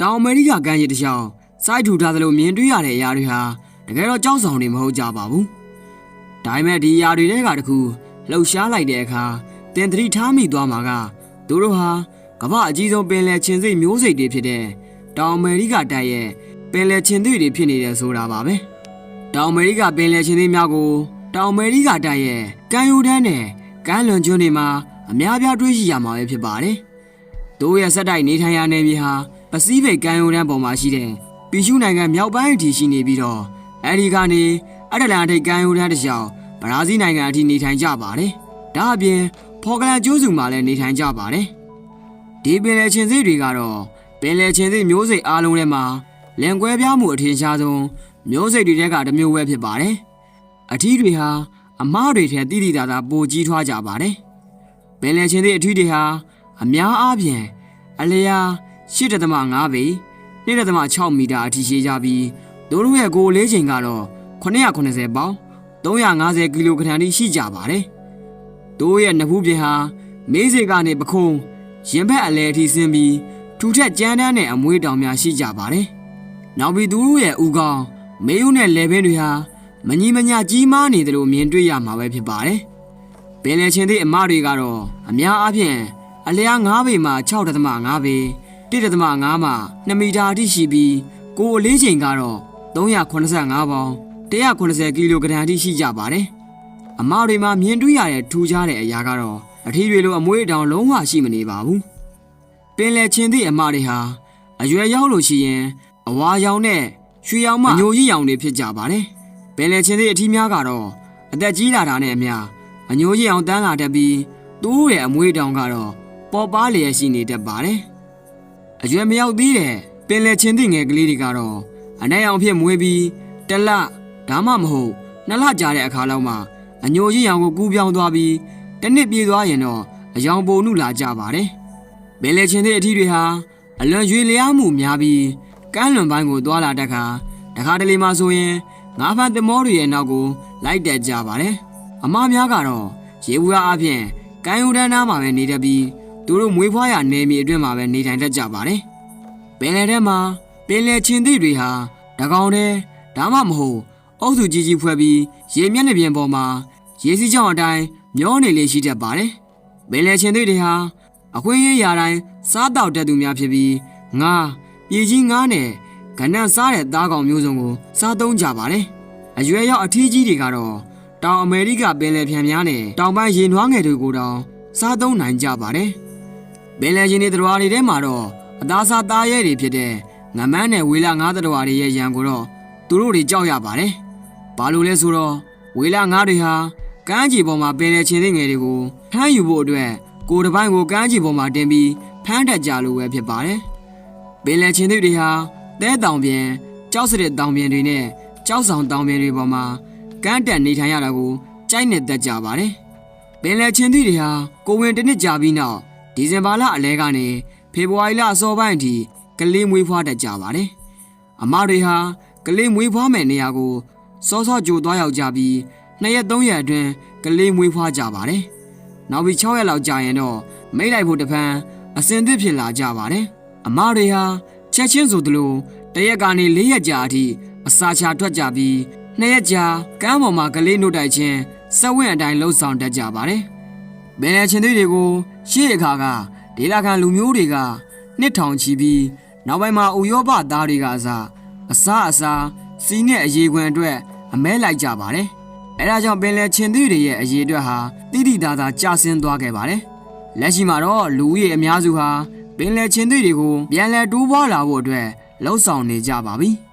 တောင်အမေရိကကမ်းခြေတစ်လျှောက်စိုက်ထူထားသလိုမြင်တွေ့ရတဲ့အရာတွေဟာတကယ်တော့ကြောက်ဆောင်တွေမဟုတ်ကြပါဘူး။ဒါပေမဲ့ဒီအရာတွေထဲကတစ်ခုလှုပ်ရှားလိုက်တဲ့အခါတင်သတိထားမိသွားမှာကသူတို့ဟာကမ္ဘာအကြီးဆုံးပင်လယ်ချင်းစိတ်မျိုးစိတ်တွေဖြစ်တဲ့တောင်အမေရိကတိုက်ရဲ့ပင်လယ်ချင်းသစ်တွေဖြစ်နေတယ်ဆိုတာပါပဲ။တောင်အမေရိကပင်လယ်ချင်းသစ်များကိုတောင်အမေရိကတိုက်ရဲ့ကမ်းရိုးတန်းနဲ့ကမ်းလွန်ကျွန်းတွေမှာအများပြားတွေ့ရှိရမှာပဲဖြစ်ပါတယ်။တို့ရဲ့ဆက်တိုက်နေထိုင်ရာနယ်မြေဟာ ပစိဖိတ်ကမ်းရိုးတန်းပေါ်မှာရှိတဲ့ပီရှုနိုင်ငံမြောက်ပိုင်းအထိရှိနေပြီးတော့အဲဒီကနေအတ္တလန္တိတ်ကမ်းရိုးတန်းတစ်လျှောက်ဘရာဇီးနိုင်ငံအထိနေထိုင်ကြပါတယ်။ဒါအပြင်ဖော်ကလန်ကျွန်းစုမှာလည်းနေထိုင်ကြပါတယ်။ဒီပင်လယ်ချင်းစိတ်တွေကတော့ပင်လယ်ချင်းစိတ်မျိုးစိတ်အားလုံးထဲမှာလင်ကွဲပြားမှုအထင်ရှားဆုံးမျိုးစိတ်တွေထဲကတစ်မျိုးပဲဖြစ်ပါတယ်။အထီးတွေဟာအမားတွေထဲတိတိတသာပိုကြီးထွားကြပါတယ်။ပင်လယ်ချင်းစိတ်အထီးတွေဟာအများအားဖြင့်အလျာ 8.5ပေ1.6မီတာအထိရှိကြပြီးတို့တို့ရဲ့ကိုယ်လေးချိန်ကတော့980ပေါင်350ကီလိုဂရမ်ထိရှိကြပါတယ်။တို့ရဲ့နဖူးပြင်ဟာမေးစေကနေပခုံးရင်ဘက်အလဲအထိဆင်းပြီးထူထက်ကြမ်းတမ်းတဲ့အမွေးတောင်များရှိကြပါတယ်။နောက်ပြီးသူတို့ရဲ့ဥကောင်းမေးဦးနဲ့လေပင်တွေဟာမညီမညာကြီးမားနေတယ်လို့မြင်တွေ့ရမှာပဲဖြစ်ပါတယ်။ပင်လယ်ချင်းသည့်အမတွေကတော့အများအားဖြင့်အလျား9ပေမှ6.5ပေ 1.5မှ2မီတာအထိရှိပြီးကိုယ်အလေးချိန်ကတော့385ပေါင်180ကီလိုဂရမ်အထိရှိကြပါတယ်။အမတွေမှာမြင်တွေ့ရတဲ့ထူခြားတဲ့အရာကတော့အထီးတွေလိုအမွေးတောင်လုံးဝရှိမနေပါဘူး။ပင်လယ်ချင်းသည့်အမတွေဟာအရွယ်ရောက်လို့ရှိရင်အဝါရောင်နဲ့ရွှေရောင်မှအညိုကြီးရောင်တွေဖြစ်ကြပါတယ်။ပင်လယ်ချင်းသည့်အထီးများကတော့အသက်ကြီးလာတာနဲ့အမျှအညိုကြီးအောင်တန်းလာတတ်ပြီးသူ့ရဲ့အမွေးတောင်ကတော့ပေါ်ပါလျက်ရှိနေတတ်ပါတယ်။ အရွယ်မရောက်သေးတဲ့ပင်လယ်ချင်းသည့်ငယ်ကလေးတွေကတော့အနိုင်အောင်ဖြစ်မွေးပြီးတစ်လဒါမှမဟုတ်နှစ်လကြာတဲ့အခါလောက်မှာအညိုကြီးရောင်ကိုကူးပြောင်းသွားပြီးတစ်နှစ်ပြေးသွားရင်တော့အယောင်ပုံနုလာကြပါတယ်။ပင်လယ်ချင်းသည့်အထီးတွေဟာအလွန်ရွေလျားမှုများပြီးကမ်းလွန်ပိုင်းကိုသွားလာတတ်ခါတခါတလေမှဆိုရင်ငါးဖန်သမောတွေရဲ့နောက်ကိုလိုက်တက်ကြပါတယ်။အမများကတော့ရေဘူးရအပြင်ကမ်းရိုးတန်းသားမှာပဲနေတတ်ပြီး သူတို့မွေးဖွားရာနယ်မြေအတွင်းမှာပဲနေထိုင်တတ်ကြပါတယ်။ပင်လယ်ထဲမှာပင်လယ်ချင်းသည့်တွေဟာတကောင်တည်းဒါမှမဟုတ်အုပ်စုကြီးကြီးဖွဲ့ပြီးရေမျက်နှာပြင်ပေါ်မှာရေစီးကြောင်အတိုင်းမျောနေလေရှိတတ်ပါတယ်။ပင်လယ်ချင်းသည့်တွေဟာအခွင့်အရေးရာတိုင်းစားတောက်တတ်သူများဖြစ်ပြီးငါပြည်ကြီးငါးနဲ့ကဏ္ဍစားတဲ့သားကောင်မျိုးစုံကိုစားသုံးကြပါတယ်။အရွယ်ရောက်အထီးကြီးတွေကတော့တောင်အမေရိကပင်လယ်ဖြန်များနဲ့တောင်ပိုင်းရေနွားငယ်တွေကိုတောင်စားသုံးနိုင်ကြပါတယ်။ ပင်လယ်ရှင်တွေတော်တွေထဲမှာတော့အသားစားသားရဲတွေဖြစ်တဲ့ငမန်းနဲ့ဝေလာငါးတော်တွေရဲ့ရံကိုတော့သူတို့တွေကြောက်ရပါတယ်။ဘာလို့လဲဆိုတော့ဝေလာငါးတွေဟာကမ်းခြေပေါ်မှာပင်လယ်ချင်းတွေငယ်တွေကိုဖမ်းယူဖို့အတွက်ကိုယ်တစ်ပိုင်းကိုကမ်းခြေပေါ်မှာတင်ပြီးဖမ်းတတ်ကြလို့ပဲဖြစ်ပါတယ်။ပင်လယ်ချင်းတွေဟာတဲတောင်ပြင်ကြောက်စတဲ့တောင်ပြင်တွေနဲ့ကြောက်ဆောင်တောင်ပြင်တွေပေါ်မှာကမ်းတက်နေထိုင်ရတာကိုကြိုက်နေတတ်ကြပါတယ်။ပင်လယ်ချင်းတွေဟာကိုဝင်တစ်နှစ်ကြာပြီးနောက် ဒီဇင်ဘာလအလဲကနေဖေဖော်ဝါရီလအစောပိုင်းအထိကလေးမွေးဖွားတတ်ကြပါတယ်။အမတွေဟာကလေးမွေးဖွားမဲ့နေရာကိုစောစောကြိုသွားရောက်ကြပြီးနှစ်ရက်သုံးရက်အတွင်းကလေးမွေးဖွားကြပါတယ်။နောက်ပြီး6ရက်လောက်ကြာရင်တော့မိတ်လိုက်ဖို့တပံအစင်သစ်ဖြစ်လာကြပါတယ်။အမတွေဟာချက်ချင်းဆိုသလိုတရက်ကနေ၄ရက်ကြာအထိအစာချထွက်ကြပြီးနှစ်ရက်ကြာကမ်းပေါ်မှာကလေးနှုတ်တိုက်ခြင်းစက်ဝင့်အတိုင်းလှုပ်ဆောင်တတ်ကြပါတယ်။ ဘယ်နဲ့ချင်းတွေကိုရှေ့အခါကဒေလာခံလူမျိုးတွေကနှစ်ထောင်ချီပြီးနောက်ပိုင်းမှာဥရောပသားတွေကအစားအစားအစာစီးနဲ့အရေးခွင်အတွက်အမဲလိုက်ကြပါတယ်။အဲဒါကြောင့်ပင်လယ်ချင်းသီးတွေရဲ့အရေးအတွက်ဟာတိတိသားသားကျဆင်းသွားခဲ့ပါတယ်။လက်ရှိမှာတော့လူဦးရေအများစုဟာပင်လယ်ချင်းသီးတွေကိုပြန်လည်တိုးပွားလာဖို့အတွက်လှုံ့ဆော်နေကြပါပြီ။